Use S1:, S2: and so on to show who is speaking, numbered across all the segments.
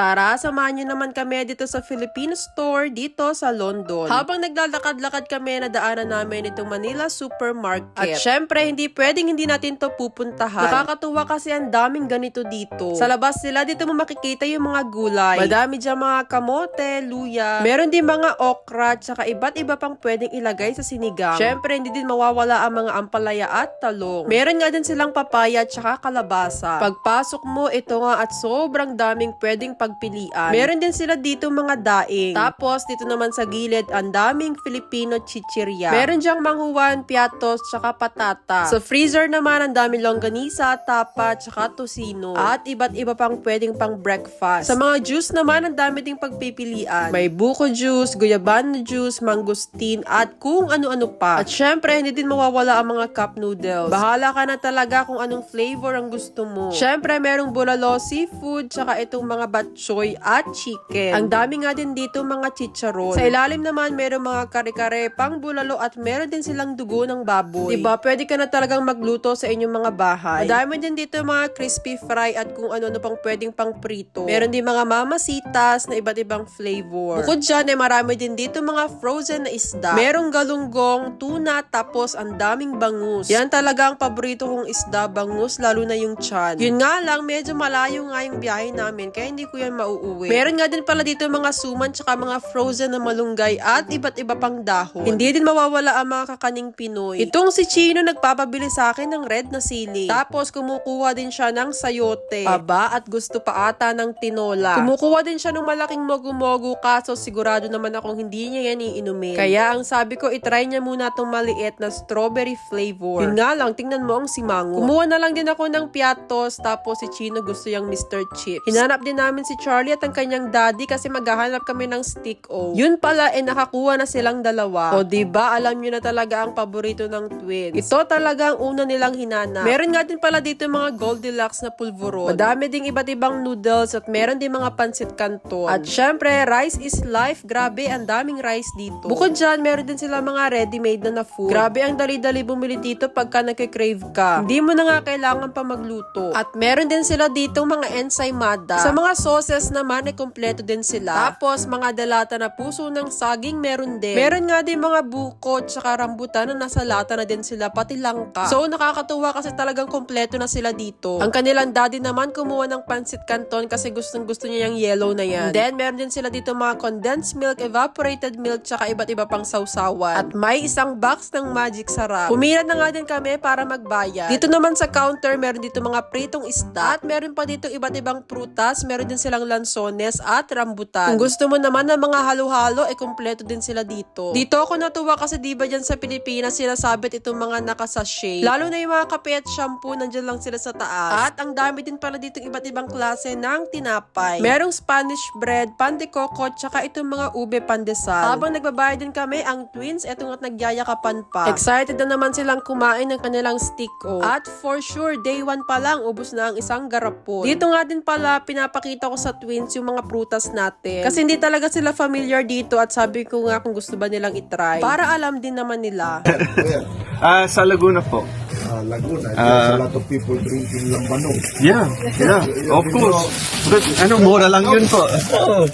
S1: Tara, samahan nyo naman kami dito sa Filipino store dito sa London. Habang naglalakad-lakad kami, nadaanan namin itong Manila Supermarket. At syempre, hindi pwedeng hindi natin to pupuntahan. Nakakatuwa kasi ang daming ganito dito. Sa labas sila, dito mo makikita yung mga gulay. Madami dyan mga kamote, luya. Meron din mga okra, tsaka iba't iba pang pwedeng ilagay sa sinigang. Syempre, hindi din mawawala ang mga ampalaya at talong. Meron nga din silang papaya tsaka kalabasa. Pagpasok mo, ito nga at sobrang daming pwedeng pagpilian. Meron din sila dito mga daing. Tapos, dito naman sa gilid, ang daming Filipino chichirya. Meron diyang manghuwan, piatos, tsaka patata. Sa freezer naman, ang daming longganisa, tapa, tsaka tosino. At iba't iba pang pwedeng pang breakfast. Sa mga juice naman, ang dami ding pagpipilian. May buko juice, guyabano juice, mangustin, at kung ano-ano pa. At syempre, hindi din mawawala ang mga cup noodles. Bahala ka na talaga kung anong flavor ang gusto mo. Syempre, merong bulalo, seafood, tsaka itong mga batchoy at chicken. Ang dami nga din dito mga chicharon. Sa ilalim naman, merong mga kare-kare, pang bulalo, at meron din silang dugo ng baboy. Diba, pwede ka na talagang magluto sa inyong mga bahay. Madami din dito mga crispy fry at kung ano-ano pang pwedeng pang prito. Meron din mga mamasitas na iba't ibang flavor. Bukod dyan, eh, marami din dito mga frozen na isda. Merong galunggong, tuna, tapos ang daming bangus. Yan talaga ang paborito kong isda, bangus, lalo na yung chan. Yun nga lang, medyo malayo nga yung biyahe namin, kaya hindi ko yan mauuwi. Meron nga din pala dito mga suman, tsaka mga frozen na malunggay at iba't iba pang dahon. Hindi din mawawala ang mga kakaning Pinoy. Itong si Chino nagpapabili sa akin ng red na sili. Tapos kumukuha din siya ng sayote. Aba at gusto pa ata ng tinola. Kumukuha din siya ng malaking mogu-mogu kaso sigurado naman akong hindi niya yan iinumin. Kaya ang sabi ko, itry niya muna itong maliit na strawberry flavor. Yun nga lang, tingnan mo ang simango. Kumuha na lang din ako ng piatos tapos si Chino gusto yung Mr. Chips. Hinanap din namin si Charlie at ang kanyang daddy kasi maghahanap kami ng stick o. Yun pala, eh nakakuha na silang dalawa. O di ba alam nyo na talaga ang paborito ng twins. Ito talaga ang una nilang hinanap. Meron nga din pala dito mga Goldilocks na pulveron. Madami ding iba't ibang noodles at meron din mga pansit canton. At syempre, rice is life. Grabe, ang daming rice dito. Bukod dyan, meron din sila mga ready-made na na food. Grabe, ang dali-dali bumili dito pagka nagka-crave ka. Hindi mo na nga kailangan pa magluto. At meron din sila dito mga ensaymada. Sa mga sauces naman, ay kompleto din sila. Tapos, mga dalata na puso ng saging meron din. Meron nga din mga buko tsaka rambutan na nasa lata na din sila, pati langka. So, nakakatuwa kasi talagang kompleto na sila dito. Ang kanilang daddy naman kumuha ng pansit canton kasi gustong gusto niya yung yellow na yan. Then, meron din sila dito mga condensed milk, evaporated milk, tsaka iba't iba pang sausawan. At may isang box ng magic sarap. Pumila na nga din kami para magbayad. Dito naman sa counter, meron dito mga pritong isda. At meron pa dito iba't ibang prutas. Meron din silang lansones at rambutan. Kung gusto mo naman ng mga halo-halo, eh kompleto din sila dito. Dito ako natuwa kasi di ba dyan sa Pilipinas sinasabit itong mga nakasashay. Lalo na yung mga kape at shampoo, nandyan lang sila sa taas. At ang dami din pala dito iba't ibang klase ng tinapay. Merong Spanish bread, pan de coco, tsaka itong mga ube pandesal. Habang nagbabayad din kami, ang twins, etong at nagyayakapan pa. Excited na naman silang kumain ng kanilang stick o. At for sure, day one pa lang, ubos na ang isang garapon. Dito nga din pala, pinapakita ko sa twins yung mga prutas natin. Kasi hindi talaga sila familiar dito at sabi ko nga kung gusto ba nilang itry. Para alam din naman nila.
S2: Ah, sa Laguna po.
S3: Uh, Laguna. There's a lot of people drinking lambanog.
S2: Yeah, yeah, of course. But ano, mura lang yun po.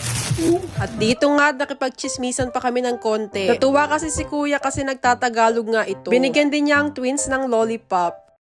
S1: At dito nga, nakipagchismisan pa kami ng konti. Natuwa kasi si kuya kasi nagtatagalog nga ito. Binigyan din niya ang twins ng lollipop.